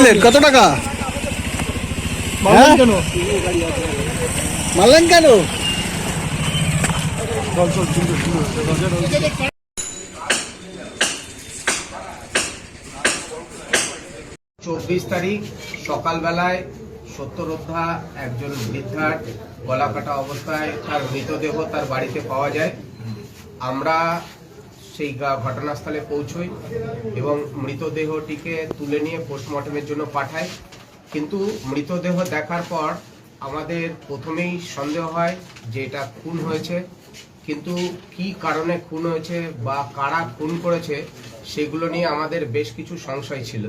দিয়েছিলেন কত টাকা? হ্যাঁ? মারলেন কেন? চব্বিশ তারিখ সকালবেলায় সত্যরোদ্ধা একজন বৃদ্ধার গলা কাটা অবস্থায় তার মৃতদেহ তার বাড়িতে পাওয়া যায়। আমরা সেই ঘটনাস্থলে পৌঁছই এবং মৃতদেহটিকে তুলে নিয়ে পোস্টমর্টমের জন্য পাঠাই। কিন্তু মৃতদেহ দেখার পর আমাদের প্রথমেই সন্দেহ হয় যে এটা খুন হয়েছে। কিন্তু কি কারণে খুন হয়েছে বা কারা খুন করেছে সেগুলো নিয়ে আমাদের বেশ কিছু সংশয় ছিল।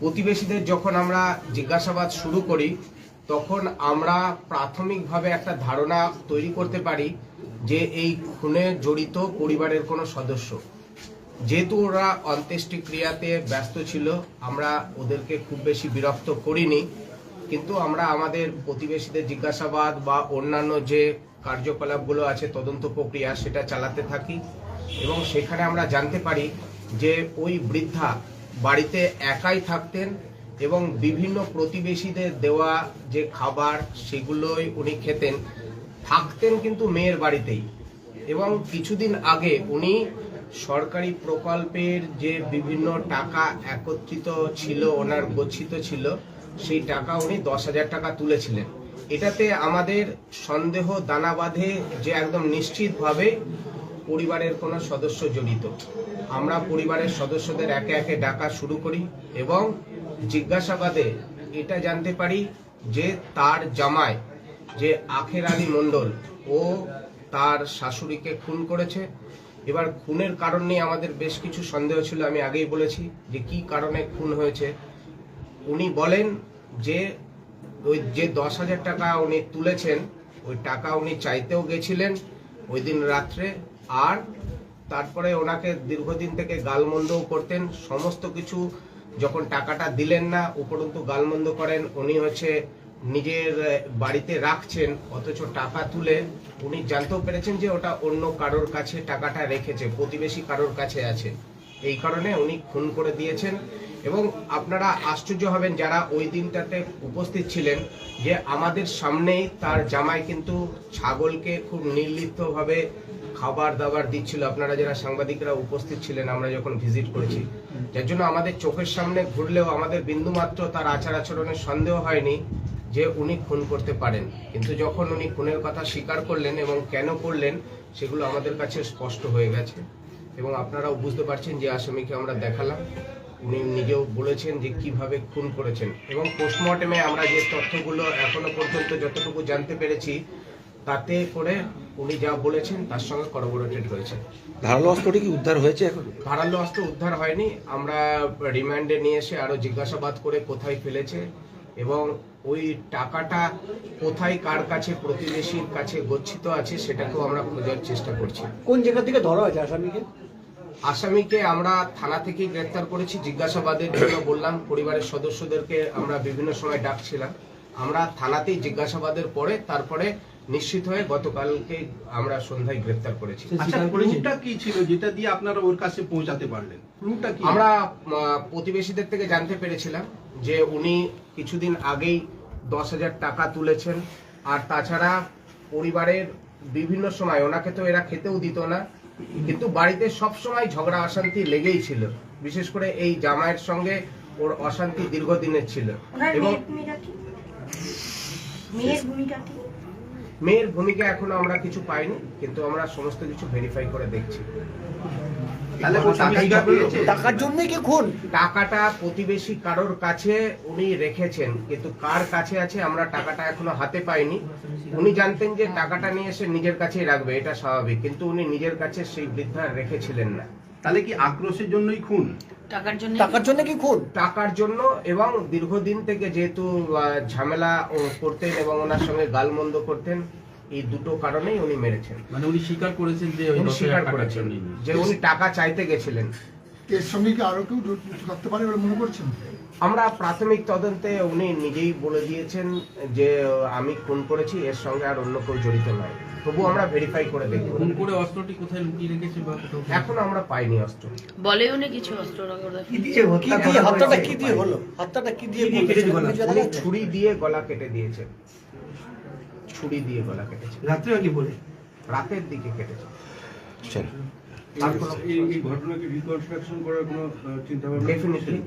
প্রতিবেশীদের যখন আমরা জিজ্ঞাসাবাদ শুরু করি তখন আমরা প্রাথমিকভাবে একটা ধারণা তৈরি করতে পারি যে এই খুনে জড়িত পরিবারের কোনো সদস্য। যেহেতু ওরা অন্ত্যেষ্টিক্রিয়াতে ব্যস্ত ছিল, আমরা ওদেরকে খুব বেশি বিরক্ত করিনি। কিন্তু আমরা আমাদের প্রতিবেশীদের জিজ্ঞাসাবাদ বা অন্যান্য যে কার্যকলাপগুলো আছে, তদন্ত প্রক্রিয়া, সেটা চালাতে থাকি এবং সেখানে আমরা জানতে পারি যে ওই বৃদ্ধা বাড়িতে একাই থাকতেন এবং বিভিন্ন প্রতিবেশীদের দেওয়া যে খাবার, সেগুলোই উনি খেতেন। থাকতেন কিন্তু মেয়ের বাড়িতেই। এবং কিছুদিন আগে উনি সরকারি প্রকল্পের যে বিভিন্ন টাকা একত্রিত ছিল, ওনার গচ্ছিত ছিল, সেই টাকা উনি দশ হাজার টাকা তুলেছিলেন। এটাতে আমাদের সন্দেহ দানা বাঁধে যে একদম নিশ্চিতভাবে পরিবারের কোনো সদস্য জড়িত। আমরা পরিবারের সদস্যদের একে একে ডাকা শুরু করি এবং জিজ্ঞাসাবাদে এটা জানতে পারি যে তার জামায় যে আখের আলী মণ্ডল, ও তার শাশুড়িকে খুন করেছে। এবার খুনের কারণ নিয়ে আমাদের বেশ কিছু সন্দেহ ছিল, আমি আগেই বলেছি যে কি কারণে খুন হয়েছে। উনি বলেন যে, ওই যে দশ হাজার টাকা উনি তুলেছেন, ওই টাকা উনি চাইতেও গেছিলেন ওই দিন রাত্রে। আর তারপরে ওনাকে দীর্ঘদিন থেকে গালমন্দও করতেন, সমস্ত কিছু যখন টাকাটা দিলেন না, উপরন্তু গালমন্দ করেন, উনি হচ্ছে নিজের বাড়িতে রাখছেন, অথচ টাকা তুলে উনি জানতেও পেরেছেন যে ওটা অন্য কারোর কাছে টাকাটা রেখেছে, প্রতিবেশী কারোর কাছে আছে। এই কারণে উনি খুন করে দিয়েছেন এবং আপনারা আশ্চর্য হবেন যারা ওই দিনটাতে উপস্থিত ছিলেন যে আমাদের সামনেই তার জামাই কিন্তু ছাগলকে খুব নির্লিপ্তভাবে খাবার দাবার দিচ্ছিল। আপনারা যারা সাংবাদিকরা উপস্থিত ছিলেন, আমরা যখন ভিজিট করেছি যার জন্য আমাদের চোখের সামনে ঘুরলেও আমাদের বিন্দুমাত্র তার আচার আচরণের সন্দেহ হয়নি যে উনি খুন করতে পারেন। কিন্তু যখন উনি খুনের কথা স্বীকার করলেন এবং কেন করলেন, সেগুলো আমাদের কাছে স্পষ্ট হয়ে গেছে। এবং আপনারাও বুঝতে পারছেন যে আসামিকে আমরা দেখালাম। উনি নিজেও বলেছেন যে কীভাবে খুন করেছেন। এবং পোস্টমর্টমে আমরা যে তথ্যগুলো এখনও পর্যন্ত যতটুকু জানতে পেরেছি, তাতে করে উনি যা বলেছেন তার সঙ্গে করবোরেটেড হয়েছে। ধারালো অস্ত্রটি কি উদ্ধার হয়েছে এখন? ধারালো অস্ত্র উদ্ধার হয়নি। আমরা রিমান্ডে নিয়ে এসে আরও জিজ্ঞাসাবাদ করে কোথায় ফেলেছে এবং ওই টাকাটা কোথায় কার কাছে প্রতিবেশীর কাছে গচ্ছিত আছে সেটাকেও আমরা খোঁজার চেষ্টা করছি। কোন জায়গা থেকে ধরা হয়েছে আসামিকে? আসামিকে আমরা থানা থেকে গ্রেফতার করেছি জিজ্ঞাসাবাদের জন্য বললাম পরিবারের সদস্যদেরকে আমরা বিভিন্ন সময় ডাকছিলাম। আমরা থানাতেই জিজ্ঞাসাবাদের পরে তারপরে নিশ্চিত হয়ে গতকালকে আমরা সন্ধ্যায় গ্রেফতার করেছি। আচ্ছা ক্লুটা কি ছিল? যেটা দিয়ে আপনারা ওর কাছে পৌঁছাতে পারলেন? ক্লুটা কি? আমরা প্রতিবেশীদের থেকে জানতে পেরেছিলাম যে উনি কিছুদিন আগেই দশ হাজার টাকা তুলেছেন। আর তাছাড়া পরিবারের বিভিন্ন সময় ওনাকে তো এরা খেতেও দিত না কিন্তু বাড়িতে সব সময় ঝগড়া অশান্তি লেগেই ছিল। বিশেষ করে এই জামাইয়ের সঙ্গে ওর অশান্তি দীর্ঘদিনের ছিল। এবং মেয়ের ভূমিকা কি? মেয়ের ভূমিকা এখনও আমরা কিছু পাইনি কিন্তু আমরা সমস্ত কিছু ভেরিফাই করে দেখছি। টাকার জন্য কি খুন? টাকাটা প্রতিবেশী কারোর কাছে উনি রেখেছেন কিন্তু কার কাছে আছে আমরা টাকাটা এখনও হাতে পাইনি। উনি জানতেন যে টাকাটা নিয়ে এসে নিজের কাছেই রাখবে এটা স্বাভাবিক কিন্তু উনি নিজের কাছে সেই বৃদ্ধা রেখেছিলেন না। তাহলে কি আক্রোশের জন্যই খুন? টাকার জন্য টাকার জন্য কি খুন? টাকার জন্য এবং দীর্ঘদিন থেকে যেহেতু আহ, ঝামেলা ও করতেন এবং ওনার সঙ্গে গালমন্দ করতেন এই দুটো কারণেই উনি মেরেছেন। মানে উনি স্বীকার করেছেন যে উনি স্বীকার করেছেন যে উনি টাকা চাইতে গেছিলেন। এর সঙ্গে কি আরও কেউ করতে থাকতে পারে বলে মনে করছেন? আমরা প্রাথমিক তদন্তে উনি নিজেই বলে দিয়েছেন যে আমি খুন করেছি এর সঙ্গে আর অন্য কেউ জড়িত নয়। তবু আমরা ভেরিফাই করে দেখব। খুন করে অস্ত্রটি কোথায় লুকিয়ে রেখেছে বা এখন আমরা পাইনি অস্ত্র। বলে উনি কিছু অস্ত্র কি দিয়ে হত্যাটা কি দিয়ে হলো? হত্যাটা কি দিয়ে উনি ছুরি দিয়ে গলা কেটে দিয়েছে। ছুরি দিয়ে গলা কেটেছে। রাত্রে বলে? রাতের দিকে কেটেছে। চল। আর কোনো- এই ঘটনাকে রিকনস্ট্রাকশন করার কোনো চিন্তা ভাবনা ডেফিনেটলি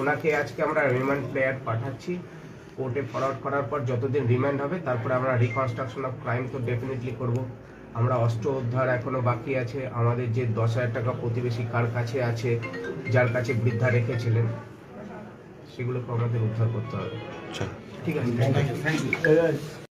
ওনাকে আজকে আমরা রিমান্ড প্লেয়ার পাঠাচ্ছি। কোর্টে ফরওয়ার্ড করার পর যতদিন রিমান্ড হবে তারপরে আমরা রিকনস্ট্রাকশন অফ ক্রাইম তো ডেফিনেটলি করব। আমরা অস্ত্র উদ্ধার এখনও বাকি আছে। আমাদের যে দশ হাজার টাকা প্রতিবেশী কার কাছে আছে যার কাছে বৃদ্ধা রেখেছিলেন সেগুলোকে আমাদের উদ্ধার করতে হবে। চল ঠিক আছে।